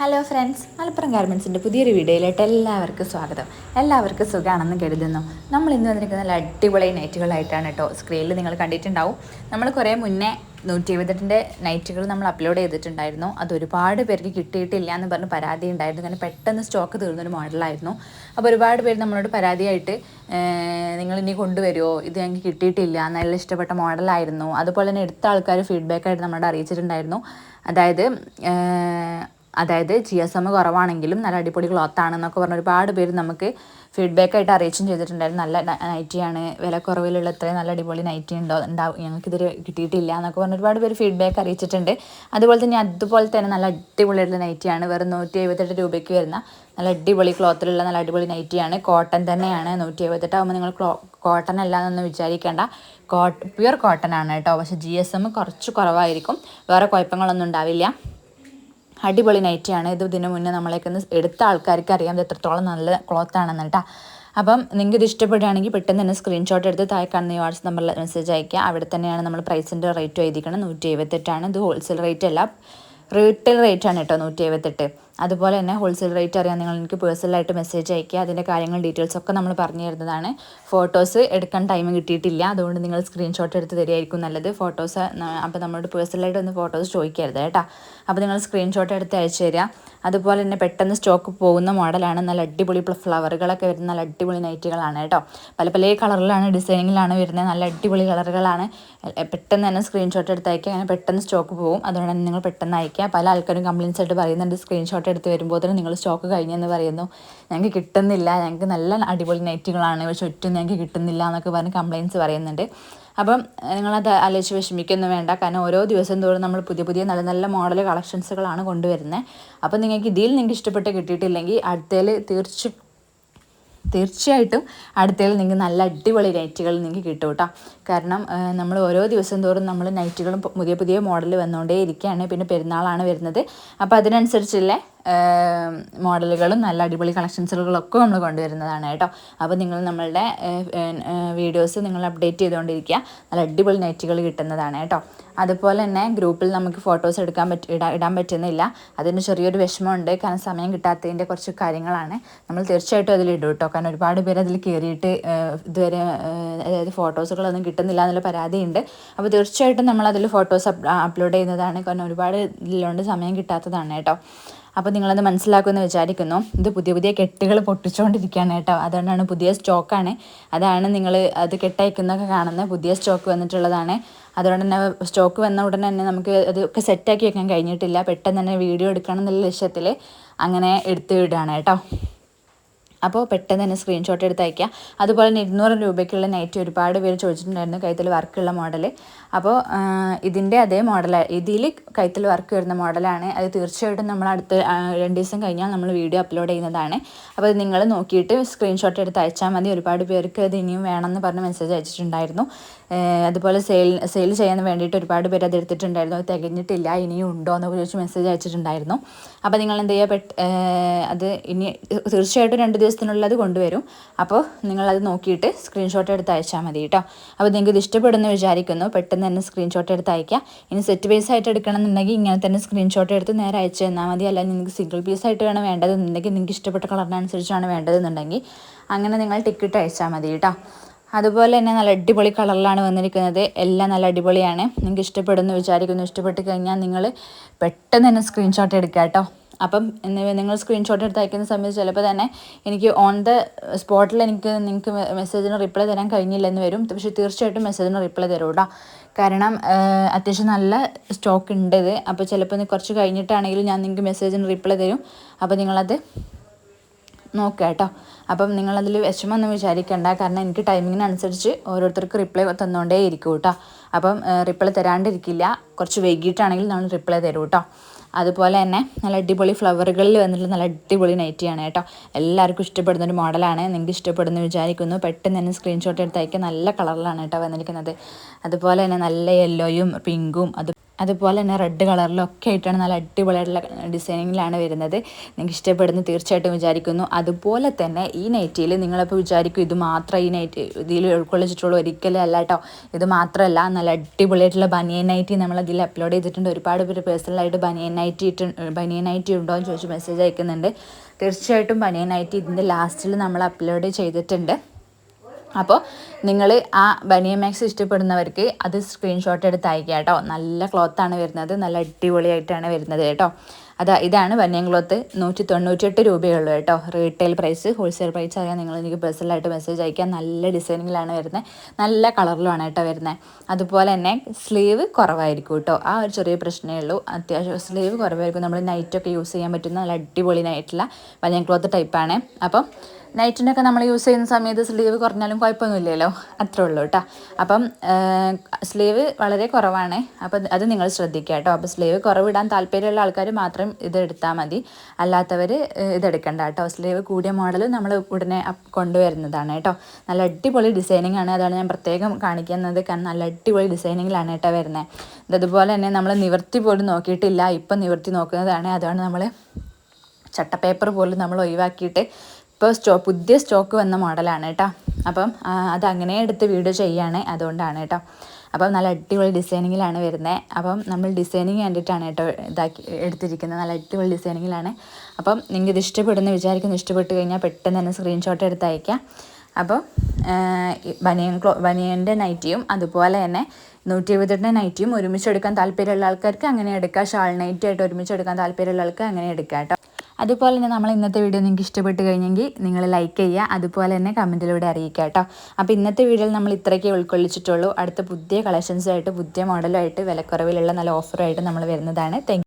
Hello friends Malappuram ഗാർമെൻസിന്റെ പുതിയൊരു വീഡിയോയിലോട്ട് എല്ലാവർക്കും സ്വാഗതം. എല്ലാവർക്കും സുഖമാണെന്ന് കരുതുന്നു. നമ്മൾ ഇന്ന് വന്നിരിക്കുന്ന നല്ല അടിപൊളി നൈറ്റുകളായിട്ടാണ് കേട്ടോ സ്ക്രീനിൽ നിങ്ങൾ കണ്ടിട്ടുണ്ടാവും. നമ്മൾ കുറേ മുന്നേ നൂറ്റി എഴുപത്തെട്ടിന്റെ നൈറ്റുകൾ നമ്മൾ അപ്ലോഡ് ചെയ്തിട്ടുണ്ടായിരുന്നു. അത് ഒരുപാട് പേർക്ക് കിട്ടിയിട്ടില്ല എന്ന് പറഞ്ഞ് പരാതി ഉണ്ടായിരുന്നു. കാരണം പെട്ടെന്ന് സ്റ്റോക്ക് തീർന്നൊരു മോഡലായിരുന്നു അപ്പോൾ ഒരുപാട് പേര് നമ്മളോട് പരാതിയായിട്ട് നിങ്ങൾ ഇനി കൊണ്ടുവരുമോ ഇത് ഞങ്ങൾക്ക് കിട്ടിയിട്ടില്ല. നല്ല ഇഷ്ടപ്പെട്ട മോഡലായിരുന്നു അതുപോലെ തന്നെ എടുത്ത ആൾക്കാർ ഫീഡ്ബാക്കായിട്ട് നമ്മളോട് അറിയിച്ചിട്ടുണ്ടായിരുന്നു. അതായത് അതായത് ജി എസ് എം കുറവാണെങ്കിലും നല്ല അടിപൊളി ക്ലോത്ത് ആണെന്നൊക്കെ പറഞ്ഞ ഒരുപാട് പേര് നമുക്ക് ഫീഡ്ബാക്ക് ആയിട്ട് അറിയിച്ചും ചെയ്തിട്ടുണ്ടായിരുന്നു. നല്ല നൈറ്റിയാണ്. വില കുറവിലുള്ള ഇത്രയും നല്ല അടിപൊളി നൈറ്റി ഉണ്ടോ ഉണ്ടാവും ഞങ്ങൾക്കിതൊരു കിട്ടിയിട്ടില്ല എന്നൊക്കെ പറഞ്ഞ ഒരുപാട് പേര് ഫീഡ്ബാക്ക് അറിയിച്ചിട്ടുണ്ട്. അതുപോലെ തന്നെ അതുപോലെ തന്നെ നല്ല അടിപൊളിയായിട്ടുള്ള നൈറ്റിയാണ്. വെറും നൂറ്റി എഴുപത്തെട്ട് രൂപയ്ക്ക് വരുന്ന നല്ല അടിപൊളി ക്ലോത്തിലുള്ള നല്ല അടിപൊളി നൈറ്റിയാണ്. കോട്ടൺ തന്നെയാണ്. നൂറ്റി എഴുപത്തെട്ട് ആകുമ്പോൾ നിങ്ങൾ ക്ലോ കോട്ടൺ അല്ല എന്നൊന്നും വിചാരിക്കേണ്ട. കോട്ട് പ്യുർ കോട്ടൺ ആണ് കേട്ടോ. പക്ഷേ ജി എസ് എം കുറച്ച് കുറവായിരിക്കും. വേറെ കുഴപ്പങ്ങളൊന്നും ഉണ്ടാവില്ല. അടിപൊളി നൈറ്റിയാണ് ഇത് ഇതിനു മുന്നേ നമ്മളേക്ക് എടുത്ത ആൾക്കാർക്ക് അറിയാം ഇത് എത്രത്തോളം നല്ല ക്ലോത്ത് ആണെന്ന് കേട്ടോ. അപ്പം നിങ്ങൾക്ക് ഇത് ഇഷ്ടപ്പെടുകയാണെങ്കിൽ പെട്ടെന്ന് തന്നെ സ്ക്രീൻഷോട്ട് എടുത്ത് താഴെ കാണുന്ന ഈ വാട്സപ്പ് നമ്പറിൽ മെസ്സേജ് അയക്കുക അവിടെ തന്നെയാണ് നമ്മൾ പ്രൈസിന്റെ റേറ്റ് എഴുതിക്കണം നൂറ്റി എഴുപത്തെട്ടാണ് ഇത് ഹോൾസെയിൽ റേറ്റ് അല്ല റീറ്റെയിൽ റേറ്റ് ആണ് കേട്ടോ നൂറ്റി എഴുപത്തെട്ട്. അതുപോലെ തന്നെ ഹോൾസെയിൽ റേറ്റ് അറിയാൻ നിങ്ങൾ എനിക്ക് പേഴ്സണലായിട്ട് മെസ്സേജ് അയക്കുക അതിന്റെ കാര്യങ്ങൾ ഡീറ്റെയിൽസ് ഒക്കെ നമ്മൾ പറഞ്ഞു തരുന്നതാണ്. ഫോട്ടോസ് എടുക്കാൻ ടൈം കിട്ടിയിട്ടില്ല. അതുകൊണ്ട് നിങ്ങൾ സ്ക്രീൻഷോട്ട് എടുത്ത് തരികയായിരിക്കും നല്ലത്. ഫോട്ടോസ് അപ്പോൾ നമ്മളോട് പേഴ്സണലായിട്ട് ഒന്ന് ഫോട്ടോസ് ചോദിക്കരുത് കേട്ടോ. അപ്പോൾ നിങ്ങൾ സ്ക്രീൻഷോട്ട് എടുത്ത് അയച്ചു തരിക. അതുപോലെ തന്നെ പെട്ടെന്ന് സ്റ്റോക്ക് പോകുന്ന മോഡലാണ് നല്ല അടിപൊളി ഫ്ലവറുകളൊക്കെ വരുന്ന നല്ല അടിപൊളി നൈറ്റുകളാണ് കേട്ടോ. പല പല കളറിലാണ് ഡിസൈനിങ്ങിലാണ് വരുന്നത്. നല്ല അടിപൊളി കളറുകളാണ്. പെട്ടെന്ന് തന്നെ സ്ക്രീൻഷോട്ട് എടുത്ത് അയക്കുക. അങ്ങനെ പെട്ടെന്ന് സ്റ്റോക്ക് പോകും. അതുകൊണ്ട് തന്നെ നിങ്ങൾ പെട്ടെന്ന് അയക്കുക പല ആൾക്കാരും കംപ്ലയിൻസ് ആയിട്ട് പറയുന്നുണ്ട് സ്ക്രീൻഷോട്ട് ഫോട്ടോ എടുത്ത് വരുമ്പോൾ തന്നെ നിങ്ങൾ സ്റ്റോക്ക് കഴിഞ്ഞെന്ന് പറയുന്നു. ഞങ്ങൾക്ക് കിട്ടുന്നില്ല. ഞങ്ങൾക്ക് നല്ല അടിപൊളി നെറ്റുകളാണ്. പക്ഷെ ഒറ്റും ഞങ്ങൾക്ക് കിട്ടുന്നില്ല എന്നൊക്കെ പറഞ്ഞ് കംപ്ലയിൻസ് പറയുന്നുണ്ട്. അപ്പം നിങ്ങളത് ആലോചിച്ച് വിഷമിക്കൊന്നും വേണ്ട. കാരണം ഓരോ ദിവസം തോറും നമ്മൾ പുതിയ പുതിയ നല്ല നല്ല മോഡൽ കളക്ഷൻസുകളാണ് കൊണ്ടുവരുന്നത് അപ്പം നിങ്ങൾക്ക് ഇതിൽ നിങ്ങൾക്ക് ഇഷ്ടപ്പെട്ട് കിട്ടിയിട്ടില്ലെങ്കിൽ അടുത്തതിൽ തീർച്ച തീർച്ചയായിട്ടും അടുത്തതിൽ നിങ്ങൾക്ക് നല്ല അടിപൊളി നൈറ്റുകൾ നിങ്ങൾക്ക് കിട്ടും കേട്ടോ. കാരണം നമ്മൾ ഓരോ ദിവസം തോറും നമ്മൾ നൈറ്റുകളും പുതിയ പുതിയ മോഡൽ വന്നുകൊണ്ടേ ഇരിക്കുകയാണ് പിന്നെ പെരുന്നാളാണ് വരുന്നത്. അപ്പോൾ അതിനനുസരിച്ചുള്ള മോഡലുകളും നല്ല അടിപൊളി കളക്ഷൻസുകളൊക്കെ നമ്മൾ കൊണ്ടുവരുന്നതാണ് കേട്ടോ. അപ്പോൾ നിങ്ങൾ നമ്മളുടെ വീഡിയോസ് നിങ്ങൾ അപ്ഡേറ്റ് ചെയ്തുകൊണ്ടിരിക്കുക. നല്ല അടിപൊളി നെറ്റുകൾ കിട്ടുന്നതാണ് കേട്ടോ. അതുപോലെ തന്നെ ഗ്രൂപ്പിൽ നമുക്ക് ഫോട്ടോസ് എടുക്കാൻ പറ്റി ഇടാൻ ഇടാൻ പറ്റുന്നില്ല. അതിന് ചെറിയൊരു വിഷമമുണ്ട്. കാരണം സമയം കിട്ടാത്തതിന്റെ കുറച്ച് കാര്യങ്ങളാണ്. നമ്മൾ തീർച്ചയായിട്ടും അതിൽ ഇടും കേട്ടോ. കാരണം ഒരുപാട് പേര് അതിൽ കയറിയിട്ട് ഇതുവരെ അതായത് ഫോട്ടോസുകളൊന്നും കിട്ടുന്നില്ല എന്നുള്ള പരാതിയുണ്ട്. അപ്പോൾ തീർച്ചയായിട്ടും നമ്മൾ അതിൽ ഫോട്ടോസ് അപ്ലോഡ് ചെയ്യുന്നതാണ്. കാരണം ഒരുപാട് ഇതിലുണ്ട് സമയം കിട്ടാത്തതാണ് കേട്ടോ. അപ്പോൾ നിങ്ങളത് മനസ്സിലാക്കുമെന്ന് വിചാരിക്കുന്നു. ഇത് പുതിയ പുതിയ കെട്ടുകൾ പൊട്ടിച്ചുകൊണ്ടിരിക്കുകയാണ് കേട്ടോ. അതുകൊണ്ടാണ് പുതിയ സ്റ്റോക്കാണ് അതാണ് നിങ്ങൾ അത് കെട്ടയക്കുന്നൊക്കെ കാണുന്നത് പുതിയ സ്റ്റോക്ക് വന്നിട്ടുള്ളതാണ്. അതുകൊണ്ട് തന്നെ സ്റ്റോക്ക് വന്ന ഉടനെ തന്നെ നമുക്ക് അതൊക്കെ സെറ്റാക്കി വെക്കാൻ കഴിഞ്ഞിട്ടില്ല. പെട്ടെന്ന് തന്നെ വീഡിയോ എടുക്കണം എന്നുള്ള ലക്ഷ്യത്തിൽ അങ്ങനെ എടുത്ത് വിടുകയാണ് കേട്ടോ. അപ്പോൾ പെട്ടെന്ന് തന്നെ സ്ക്രീൻഷോട്ട് എടുത്ത് അയക്കുക അതുപോലെ തന്നെ ഇരുന്നൂറ് രൂപയ്ക്കുള്ള നൈറ്റ് ഒരുപാട് പേര് ചോദിച്ചിട്ടുണ്ടായിരുന്നു കൈത്തിൽ വർക്കുള്ള മോഡൽ അപ്പോൾ ഇതിന്റെ അതേ മോഡൽ ഇതിൽ കൈത്തിൽ വർക്ക് വരുന്ന മോഡലാണ് അത് തീർച്ചയായിട്ടും നമ്മൾ അടുത്ത രണ്ട് ദിവസം കഴിഞ്ഞാൽ നമ്മൾ വീഡിയോ അപ്ലോഡ് ചെയ്യുന്നതാണ്. അപ്പോൾ നിങ്ങൾ നോക്കിയിട്ട് സ്ക്രീൻഷോട്ട് എടുത്ത് അയച്ചാൽ മതി. ഒരുപാട് പേർക്ക് അത് ഇനിയും വേണമെന്ന് പറഞ്ഞ് മെസ്സേജ് അയച്ചിട്ടുണ്ടായിരുന്നു. അതുപോലെ സെയിൽ സെയിൽ ചെയ്യാൻ വേണ്ടിയിട്ട് ഒരുപാട് പേര് അത് എടുത്തിട്ടുണ്ടായിരുന്നു. അത് തികഞ്ഞിട്ടില്ല ഇനിയും ഉണ്ടോ എന്നൊക്കെ ചോദിച്ച് മെസ്സേജ് അയച്ചിട്ടുണ്ടായിരുന്നു. അപ്പോൾ നിങ്ങൾ എന്ത് ചെയ്യുക പെട്ട് അത് ഇനി തീർച്ചയായിട്ടും രണ്ട് ദിവസത്തിനുള്ളത് കൊണ്ടുവരും. അപ്പോൾ നിങ്ങളത് നോക്കിയിട്ട് സ്ക്രീൻഷോട്ട് എടുത്ത് അയച്ചാൽ മതി കേട്ടോ. അപ്പോൾ നിങ്ങൾക്ക് ഇത് ഇഷ്ടപ്പെടുന്നു വിചാരിക്കുന്നു. പെട്ടെന്ന് തന്നെ സ്ക്രീൻഷോട്ട് എടുത്ത് അയക്കുക ഇനി സെറ്റ് പീസ് ആയിട്ട് എടുക്കണമെന്നുണ്ടെങ്കിൽ ഇങ്ങനെ തന്നെ സ്ക്രീൻഷോട്ട് എടുത്ത് നേരെ അയച്ചു തന്നാൽ മതി. അല്ലെങ്കിൽ നിങ്ങൾക്ക് സിംഗിൾ പീസ് ആയിട്ട് വേണം വേണ്ടതെന്നുണ്ടെങ്കിൽ നിങ്ങൾക്ക് ഇഷ്ടപ്പെട്ട കളറിനനുസരിച്ചാണ് വേണ്ടതെന്നുണ്ടെങ്കിൽ അങ്ങനെ നിങ്ങൾ ടിക്കറ്റ് അയച്ചാൽ മതി കേട്ടോ. അതുപോലെ തന്നെ നല്ല അടിപൊളി കളറിലാണ് വന്നിരിക്കുന്നത്. എല്ലാം നല്ല അടിപൊളിയാണ്. നിങ്ങൾക്ക് ഇഷ്ടപ്പെടുന്നു വിചാരിക്കുന്നു. ഇഷ്ടപ്പെട്ട് കഴിഞ്ഞാൽ നിങ്ങൾ പെട്ടെന്ന് തന്നെ സ്ക്രീൻഷോട്ട് എടുക്കുക കേട്ടോ. അപ്പം നിങ്ങൾ സ്ക്രീൻഷോട്ട് എടുത്ത് അയക്കുന്ന സമയത്ത് ചിലപ്പോൾ തന്നെ എനിക്ക് ഓൺ ദ സ്പോട്ടിൽ എനിക്ക് നിങ്ങൾക്ക് മെസ്സേജിന് റിപ്ലൈ തരാൻ കഴിഞ്ഞില്ലെന്ന് വരും. പക്ഷേ തീർച്ചയായിട്ടും മെസ്സേജിന് റിപ്ലൈ തരും കേട്ടോ കാരണം അത്യാവശ്യം നല്ല സ്റ്റോക്ക് ഉണ്ട് ഇത്. അപ്പോൾ ചിലപ്പോൾ കുറച്ച് കഴിഞ്ഞിട്ടാണെങ്കിലും ഞാൻ നിങ്ങൾക്ക് മെസ്സേജിന് റിപ്ലൈ തരും. അപ്പോൾ നിങ്ങളത് നോക്കുക കേട്ടോ അപ്പം നിങ്ങളതിൽ വിഷമമൊന്നും വിചാരിക്കേണ്ട. കാരണം എനിക്ക് ടൈമിങ്ങിനനുസരിച്ച് ഓരോരുത്തർക്ക് റിപ്ലൈ തന്നുകൊണ്ടേ ഇരിക്കും കേട്ടോ അപ്പം റിപ്ലൈ തരാണ്ടിരിക്കില്ല. കുറച്ച് വൈകിട്ടാണെങ്കിൽ നമ്മൾ റിപ്ലൈ തരും കേട്ടോ അതുപോലെ തന്നെ നല്ല അടിപൊളി ഫ്ലവറുകളിൽ വന്നിട്ടുള്ള നല്ല അടിപൊളി നൈറ്റിയാണ് കേട്ടോ. എല്ലാവർക്കും ഇഷ്ടപ്പെടുന്ന ഒരു മോഡലാണ് നിങ്ങൾക്ക് ഇഷ്ടപ്പെടുന്നു വിചാരിക്കുന്നു. പെട്ടെന്ന് തന്നെ സ്ക്രീൻഷോട്ട് എടുത്ത് നല്ല കളറിലാണ് കേട്ടോ വന്നിരിക്കുന്നത്. അതുപോലെ തന്നെ നല്ല യെല്ലോയും പിങ്കും അത് അതുപോലെ തന്നെ റെഡ് കളറിലൊക്കെ ആയിട്ടാണ് നല്ല അടിപൊളിയായിട്ടുള്ള ഡിസൈനിങ്ങിലാണ് വരുന്നത്. നിങ്ങൾക്ക് ഇഷ്ടപ്പെടുന്നു തീർച്ചയായിട്ടും വിചാരിക്കുന്നു. അതുപോലെ തന്നെ ഈ നൈറ്റിയിൽ നിങ്ങളിപ്പോൾ വിചാരിക്കും ഇത് മാത്രം ഈ നൈറ്റ് ഇതിൽ ഉൾക്കൊള്ളിച്ചിട്ടുള്ളൂ. ഒരിക്കലും അല്ല കേട്ടോ ഇത് മാത്രമല്ല നല്ല അടിപൊളിയായിട്ടുള്ള ബനിയൻ നൈറ്റി നമ്മൾ അതിൽ അപ്ലോഡ് ചെയ്തിട്ടുണ്ട്. ഒരുപാട് പേര് പേഴ്സണലായിട്ട് ബനിയൻ നൈറ്റി ഇട്ട് ബനിയൻ നൈറ്റി ഉണ്ടോ എന്ന് ചോദിച്ച് മെസ്സേജ് അയക്കുന്നുണ്ട്. തീർച്ചയായിട്ടും ബനിയൻ നൈറ്റി ഇതിന്റെ ലാസ്റ്റിൽ നമ്മൾ അപ്ലോഡ് ചെയ്തിട്ടുണ്ട്. അപ്പോൾ നിങ്ങൾ ആ ബനിയൻ മാക്സ് ഇഷ്ടപ്പെടുന്നവർക്ക് അത് സ്ക്രീൻഷോട്ട് എടുത്ത് അയക്കുക കേട്ടോ. നല്ല ക്ലോത്താണ് വരുന്നത്. നല്ല അടിപൊളിയായിട്ടാണ് വരുന്നത് കേട്ടോ. അതാ ഇതാണ് ബനിയൻ ക്ലോത്ത് നൂറ്റി തൊണ്ണൂറ്റെട്ട് രൂപയുള്ളൂ കേട്ടോ. റീറ്റെയിൽ പ്രൈസ് ഹോൾസെയിൽ പ്രൈസ് അറിയാൻ നിങ്ങൾ എനിക്ക് പേഴ്സണലായിട്ട് മെസ്സേജ് അയക്കാം നല്ല ഡിസൈനിങ്ങിലാണ് വരുന്നത്. നല്ല കളറിലുമാണ് കേട്ടോ വരുന്നത്. അതുപോലെ തന്നെ സ്ലീവ് കുറവായിരിക്കും കേട്ടോ. ആ ഒരു ചെറിയ പ്രശ്നമേ ഉള്ളൂ. അത്യാവശ്യം സ്ലീവ് കുറവായിരിക്കും. നമ്മൾ നൈറ്റൊക്കെ യൂസ് ചെയ്യാൻ പറ്റുന്ന നല്ല അടിപൊളി നൈറ്റുള്ള ബനിയൻ ക്ലോത്ത് ടൈപ്പാണ് അപ്പം നൈറ്റിനൊക്കെ നമ്മൾ യൂസ് ചെയ്യുന്ന സമയത്ത് സ്ലീവ് കുറഞ്ഞാലും കുഴപ്പമൊന്നുമില്ലല്ലോ. അത്രേ ഉള്ളൂ കേട്ടോ. അപ്പം സ്ലീവ് വളരെ കുറവാണ്. അപ്പം അത് നിങ്ങൾ ശ്രദ്ധിക്കുക കേട്ടോ. അപ്പോൾ സ്ലീവ് കുറവിടാൻ താല്പര്യമുള്ള ആൾക്കാർ മാത്രം ഇത് എടുത്താൽ മതി. അല്ലാത്തവർ ഇതെടുക്കണ്ട കേട്ടോ. സ്ലീവ് കൂടിയ മോഡൽ നമ്മൾ ഉടനെ കൊണ്ടുവരുന്നതാണ് കേട്ടോ. നല്ല അടിപൊളി ഡിസൈനിങ് ആണ്. അതാണ് ഞാൻ പ്രത്യേകം കാണിക്കുന്നത്. കാരണം നല്ല അടിപൊളി ഡിസൈനിങ്ങിലാണ് കേട്ടോ വരുന്നത് അതുപോലെ തന്നെ നമ്മൾ നിവർത്തി പോലും നോക്കിയിട്ടില്ല. ഇപ്പം നിവർത്തി നോക്കുന്നതാണ്. അതാണ് നമ്മൾ ചട്ടപ്പേപ്പർ പോലും നമ്മൾ ഒഴിവാക്കിയിട്ട് ഇപ്പോൾ സ്റ്റോ പുതിയ സ്റ്റോക്ക് വന്ന മോഡലാണ് കേട്ടോ. അപ്പം അത് അങ്ങനെ എടുത്ത് വീഡിയോ ചെയ്യുകയാണ് അതുകൊണ്ടാണ് കേട്ടോ. അപ്പം നല്ല അടിപൊളി ഡിസൈനിങ്ങിലാണ് വരുന്നത് അപ്പം നമ്മൾ ഡിസൈനിങ് കണ്ടിട്ടാണ് കേട്ടോ ഇതാക്കി എടുത്തിരിക്കുന്നത്. നല്ല അടിപൊളി ഡിസൈനിങ്ങിലാണ്. അപ്പം നിങ്ങൾക്ക് ഇത് ഇഷ്ടപ്പെടുന്ന വിചാരിക്കുന്നു ഇഷ്ടപ്പെട്ട് കഴിഞ്ഞാൽ പെട്ടെന്ന് തന്നെ സ്ക്രീൻഷോട്ട് എടുത്ത് അയക്കാം. അപ്പോൾ ബനിയൻ ക്ലോ ബനിയന്റെ നൈറ്റിയും അതുപോലെ തന്നെ നൂറ്റി എഴുപത്തെട്ടിന്റെ നൈറ്റിയും ഒരുമിച്ച് എടുക്കാൻ താല്പര്യമുള്ള ആൾക്കാർക്ക് അങ്ങനെ എടുക്കാം. ഷാൾ നൈറ്റായിട്ട് ഒരുമിച്ച് എടുക്കാൻ താല്പര്യമുള്ള ആൾക്ക് അങ്ങനെ എടുക്കാം കേട്ടോ. അതുപോലെ തന്നെ നമ്മൾ ഇന്നത്തെ വീഡിയോ നിങ്ങൾക്ക് ഇഷ്ടപ്പെട്ട് കഴിഞ്ഞെങ്കിൽ നിങ്ങൾ ലൈക്ക് ചെയ്യുക. അതുപോലെ തന്നെ കമന്റിലൂടെ അറിയിക്കുക കേട്ടോ. അപ്പോൾ ഇന്നത്തെ വീഡിയോയിൽ നമ്മൾ ഇത്രയ്ക്കേ ഉൾക്കൊള്ളിച്ചിട്ടുള്ളൂ. അടുത്ത പുതിയ കളക്ഷൻസായിട്ട് പുതിയ മോഡലുമായിട്ട് വിലക്കുറവിലുള്ള നല്ല ഓഫറുമായിട്ട് നമ്മൾ വരുന്നതാണ്. താങ്ക്